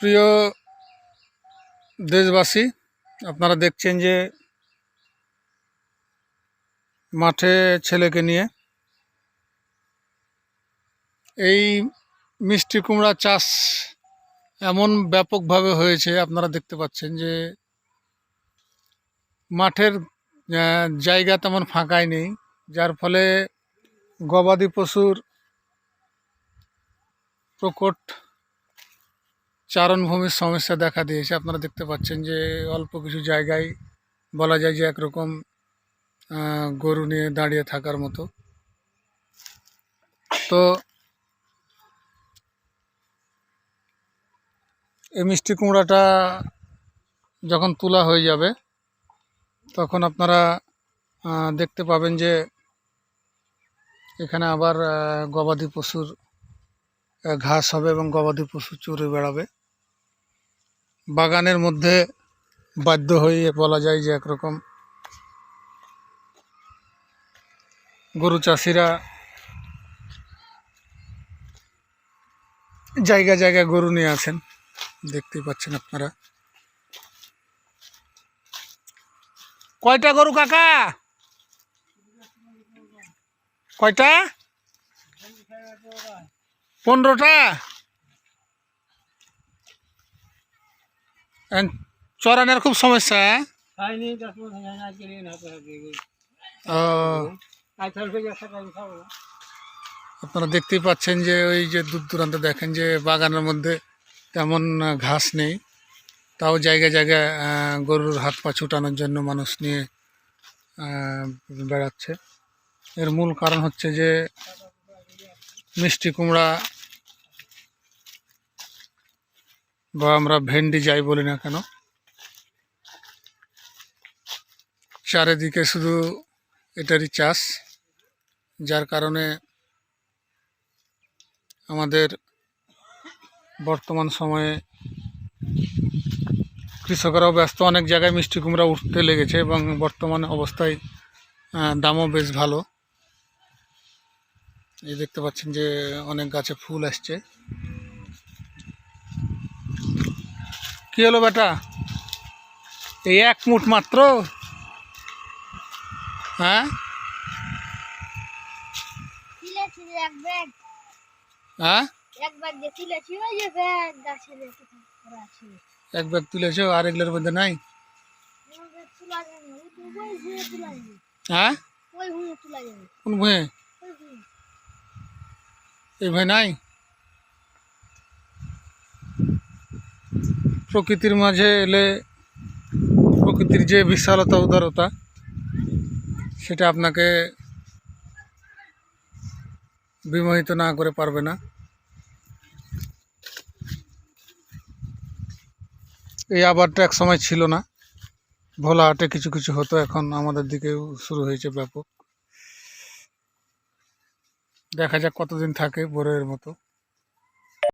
প্রিয় দেশবাসী, আপনারা দেখছেন যে মাঠে ছেলেকে নিয়ে এই মিষ্টি কুমড়া চাষ এমন ব্যাপকভাবে হয়েছে, আপনারা দেখতে পাচ্ছেন যে মাঠের জায়গা তেমন ফাঁকাই নেই, যার ফলে গবাদি পশুর প্রকট চারণভূমির সমস্যা দেখা দিয়েছে। আপনারা দেখতে পাচ্ছেন যে অল্প কিছু জায়গায় বলা যায় যে একরকম গরু নিয়ে দাঁড়িয়ে থাকার মতো। তো এই মিষ্টি কুমড়াটা যখন তোলা হয়ে যাবে, তখন আপনারা দেখতে পাবেন যে এখানে আবার গবাদি পশুর ঘাস হবে এবং গবাদি পশু চড়ে বেড়াবে। বাগানের মধ্যে বাধ্য হয়ে বলা যায় যে একরকম গরু চাষিরা জায়গা জায়গা গরু নিয়ে আছেন দেখতেই পাচ্ছেন আপনারা। কয়টা গরু কাকা? কয়টা? পনেরোটা এখন চরানোর খুব সমস্যা হ্যাঁ? খাইনি দশ পনেরো দিন আগে আজকে নিয়ে না তো আজকে ও আজ থাকবে যে একটা আমি খাব না আপনারা দেখতেই পাচ্ছেন যে ওই যে দূর দূরান্তে দেখেন যে বাগানের মধ্যে তেমন ঘাস নেই। তাও জায়গায় জায়গায় গরুর হাত পা ছুটানোর জন্য মানুষ নিয়ে বেড়াচ্ছে। এর মূল কারণ হচ্ছে যে মিষ্টি কুমড়া বা আমরা ভেন্ডি যাই বলি না কেন? চারিদিকে শুধু এটারই চাষ, যার কারণে আমাদের বর্তমান সময়ে কৃষকরাও ব্যস্ত। অনেক জায়গায় মিষ্টি কুমড়া উঠতে লেগেছে এবং বর্তমান অবস্থায় দামও বেশ ভালো। এই দেখতে পাচ্ছেন যে অনেক গাছে ফুল আসছে। কি হলো বেটা এই এক মুঠ মাত্র হ্যাঁ তুলেছি এক ব্যাগ হ্যাঁ এক ব্যাগ যে তুলেছি ওই যে ব্যাগ গাছের একটু করা আছে এক ব্যাগ তুলেছো আর এগুলোর মধ্যে নাই আমার ব্যাগ তোলা যাবে না, ওই তো ওই ভুঁয়ে তোলা যাবে হ্যাঁ ওই ভুঁয়ে তোলা যাবে কোন ভুঁয়ে ওই ভুঁয়ে এই ভয় নাই প্রকৃতির মাঝে এলে প্রকৃতির যে বিশালতা, উদারতা, সেটা আপনাকে বিমোহিত না করে পারবে না। এই আবারটা এক সময় ছিল না। ভোলা হাটে কিছু কিছু হতো, এখন আমাদের দিকেও শুরু হয়েছে ব্যাপক। দেখা যাক কতদিন থাকে বোরের মতো।